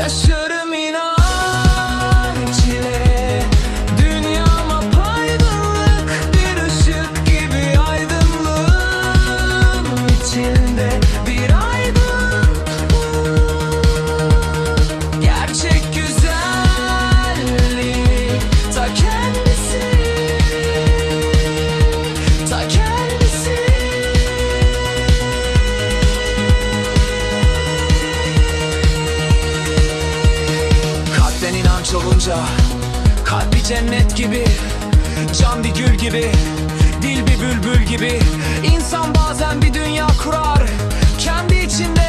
I should olunca Kalbi cennet gibi Can bir gül gibi Dil bir bülbül gibi. İnsan bazen bir dünya kurar Kendi içinde